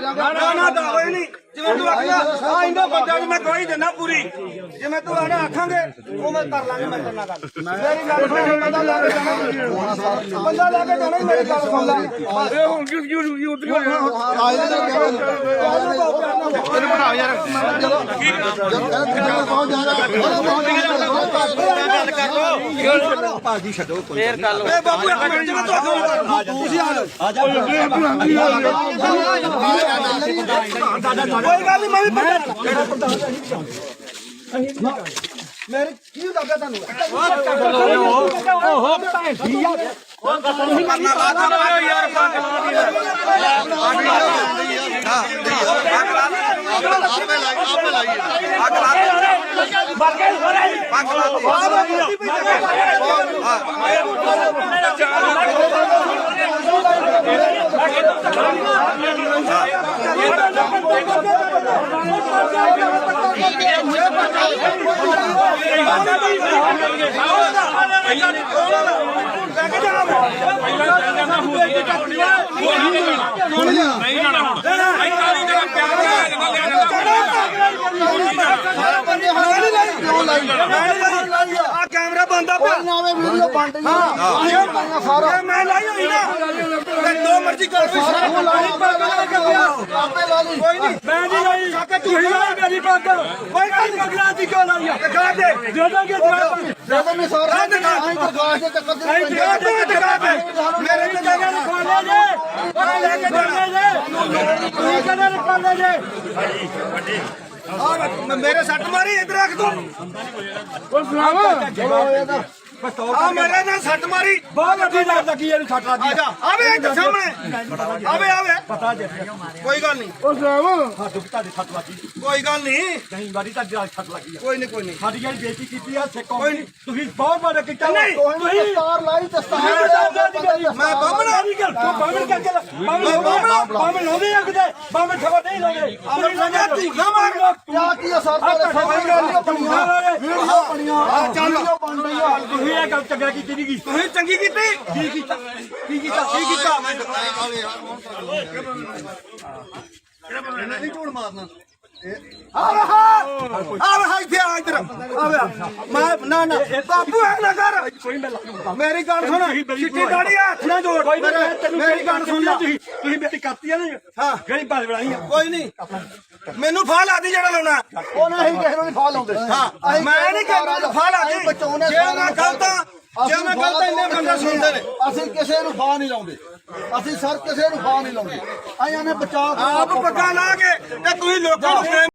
ਨਾ ਨਾ ਦਾ ਹੋਏ ਨਹੀਂ। ਜਿਵੇਂ ਤੂੰ ਆਖਿਆ ਆ ਇੰਦਾ ਬੰਦਾ ਮੈਂ ਗਵਾਹੀ ਦਿੰਦਾ ਪੂਰੀ। ਜਿਵੇਂ ਤੂੰ ਆਣਾ ਆਖਾਂਗੇ ਉਹ ਮੈਂ ਕਰ ਲਾਂਗਾ ਮੈਂ ਤੇਰੇ ਨਾਲ ਗੱਲ। ਮੇਰੀ ਗੱਲ ਸੁਣ ਬੰਦਾ ਲਾ ਕੇ ਜਾਣਾ ਬੰਦਾ ਲਾ ਕੇ ਜਾਣਾ ਮੇਰੀ ਗੱਲ ਸੁਣ ਲੈ। ਇਹ ਹੁਣ ਕਿਉਂ ਕਿਉਂ ਕਿਉਂ ਉਤਰ ਆਏ ਨੇ ਤੈਨੂੰ ਬਣਾ ਯਾਰ। ਜਦੋਂ ਜਦੋਂ ਪਹੁੰਚ ਜਾਣਾ ਇਹ ਬਾਪੂ ਇੱਕ ਮਿੰਟ ਜਿਵੇਂ ਤੂੰ ਤੁਸੀਂ ਆ ਜਾਓ ਕੋਈ ਗੱਲ ਨਹੀਂ ਮੈਂ ਵੀ ਬੰਦਾ ਮੇਰੇ ਕੀ ਲੱਗਾ ਤੁਹਾਨੂੰ ਆ ਪਹਿਲਾਂ ਜਾਣਾ ਪਹਿਲਾਂ ਜਾਣਾ ਹੋ ਗਿਆ ਪਿਆ ਨਾਵੇਂ ਵੀਡੀਓ ਬਣ ਰਹੀ ਹਾਂ। ਸਾਰਾ ਇਹ ਮੈਂ ਲਾਈ ਹੋਈ ਨਾ। ਤੇ ਦੋ ਮਰਜ਼ੀ ਕਰ ਕੋਈ ਸਾਰਾ ਸਾਰਾ ਲਾਈ ਆਪੇ ਲਾ ਲਈ। ਕੋਈ ਨਹੀਂ। ਮੈਂ ਨਹੀਂ ਲਾਈ। ਕਾਕਾ ਤੂੰ ਹੀ ਲਾਈ ਮੇਰੀ ਪੱਗ। ਕੋਈ ਗੱਲ ਪਗਲਾ ਦੀ ਕਿਉਂ ਲਾਈ ਦਿਖਾ ਦੇ। ਜਦੋਂ ਕਿ ਜਦੋਂ ਮੈਂ ਸਾਰਾ ਆਈ ਪ੍ਰਕਾਸ਼ ਦੇ ਚੱਕਰ ਦੇ ਨਹੀਂ ਦਿਖਾ ਦੇ ਦਿਖਾ ਦੇ। ਮੇਰੇ ਤੇ ਜਗ੍ਹਾ ਨੂੰ ਖੋਲੇ ਜੇ। ਉਹ ਲੈ ਕੇ ਜਾਣੇ ਜੇ। ਤੁਸੀਂ ਕਹਿੰਦੇ ਨੇ ਖੋਲੇ ਜੇ। ਆ ਮੇਰੇ ਸੱਟ ਮਾਰੀ ਇਧਰ ਰੱਖ ਤੂੰ। ਉਹ ਸੁਣਾਵਾ ਆ ਮੇਰੇ ਨਾਲ ਸੱਟ ਮਾਰੀ। ਬਹੁਤ ਵੱਡੀ ਲੱਗ ਲੱਗੀ ਇਹਨੂੰ ਸੱਟ ਲੱਗੀ ਆ। ਜਾ ਆਵੇ ਇੱਧਰ ਸਾਹਮਣੇ। ਆਵੇ ਆਵੇ। ਪਤਾ ਜੇ। ਕੋਈ ਗੱਲ ਨਹੀਂ। ਉਹ ਸੁਣਾਵਾ ਹੱਥ ਤੁਹਾਡੇ ਸੱਟ ਲੱਗੀ। ਕੋਈ ਗੱਲ ਨਹੀਂ। ਕਈ ਵਾਰੀ ਤਾਂ ਜਾ ਛੱਟ ਲੱਗੀ ਆ। ਕੋਈ ਨਹੀਂ ਕੋਈ ਨਹੀਂ। ਸਾਡੀ ਜਿਹੜੀ ਬੇਇੱਜ਼ਤੀ ਕੀਤੀ ਆ ਸਿੱਖ ਤੁਸੀਂ ਬਹੁਤ ਮਾੜਾ ਕੀਤਾ। ਨਹੀਂ, ਤੁਸੀਂ ਦਸਤਾਰ ਲਾਈ ਦਸਤਾਰ ਮੈਂ ਬੰਮਣਾ ਨਹੀਂ ਕਰ ਤੂੰ ਬਾਹਮਣ ਕਰਕੇ ਬਾਹਮਣ ਬਾਹਮਣ ਬਾਹਮਣ ਲਾਉਂਦੇ ਆ ਕਿਤੇ? ਬਾਹਮਣ ਖਬਰ ਨਹੀਂ ਲਾਉਂਦੇ। ਅਮਰ ਸੰਗਾ ਧੀਗਾ ਮਾਰ। ਕਿਆ ਕੀ ਆ ਸਰ ਤੇਰੇ ਸਾਹਮਣੇ ਬਣੀਆਂ। ਵੀਡੀਓ ਬਣੀਆਂ। ਆ ਚੱਲ। ਬਣ ਰਹੀ ਆ ਤੁਸੀਂ ਇਹ ਗੱਲ ਚੰਗਾ ਕੀਤੀ ਨਹੀਂ ਗਈ ਤੁਸੀਂ ਚੰਗੀ ਕੀਤੀ? ਕੀ ਕੀਤਾ? ਕੀ ਕੀਤਾ? ਕੀ ਕੀਤਾ? ਨਹੀਂ ਝੂੜ ਮਾਰਨਾ। ਆਵੇ ਹਾਂ ਆਵੇ ਹਾਂ ਇੱਥੇ ਆ ਇੱਧਰ ਆ। ਮੈਂ ਨਾ ਨਾ ਬਾਪੂ ਐ ਨਾ ਕਰ ਮੇਰੀ ਗੱਲ ਸੁਣ ਚਿੱਟੀ ਦਾੜੀ ਹੱਥ ਨਾ ਜੋੜ ਕੋਈ ਨਹੀਂ ਮੇਰੇ- ਤੈਨੂੰ ਮੇਰੀ ਗੱਲ ਸੁਣ ਲੈ। ਤੁਸੀਂ ਤੁਸੀਂ ਮੇਰੀ ਕਰਤੀ ਆ ਨਾ ਹਾਂ। ਗਲੀ ਬਾਦ ਬਣਾਈ ਆ। ਕੋਈ ਨਹੀਂ। ਮੈਨੂੰ ਫਾਹ ਲਾ ਦੀ ਜਿਹੜਾ ਲਾਉਣਾ। ਉਹ ਨਾ ਹੀ ਕਿਸੇ ਨੂੰ ਨਹੀਂ ਫਾ ਲਾਉਂਦੇ। ਹਾਂ। ਮੈਂ ਨਹੀਂ ਕਹਿੰਦਾ ਫਾਹ ਲਾ ਦੀ ਬਚਾਉਣੇ ਜੇ ਮੈਂ ਗਲਤ ਆ ਜੇ ਮੈਂ ਗਲਤ ਆ ਇੰਨੇ ਬੰਦੇ ਸੁਣਦੇ ਨੇ। ਅਸੀਂ ਕਿਸੇ ਨੂੰ ਫਾ ਨਹੀਂ ਲਾਉਂਦੇ। ਅਸੀਂ ਸਰ ਕਿਸੇ ਨੂੰ ਫਾ ਨਹੀਂ ਲਾਉਂਦੇ। ਆਇਆਂ ਨੇ ਬਚਾ ਆਪ ਪੱਕਾ ਲਾ ਕੇ ਤੇ ਤੁਸੀਂ ਲੋਕਾਂ ਨੂੰ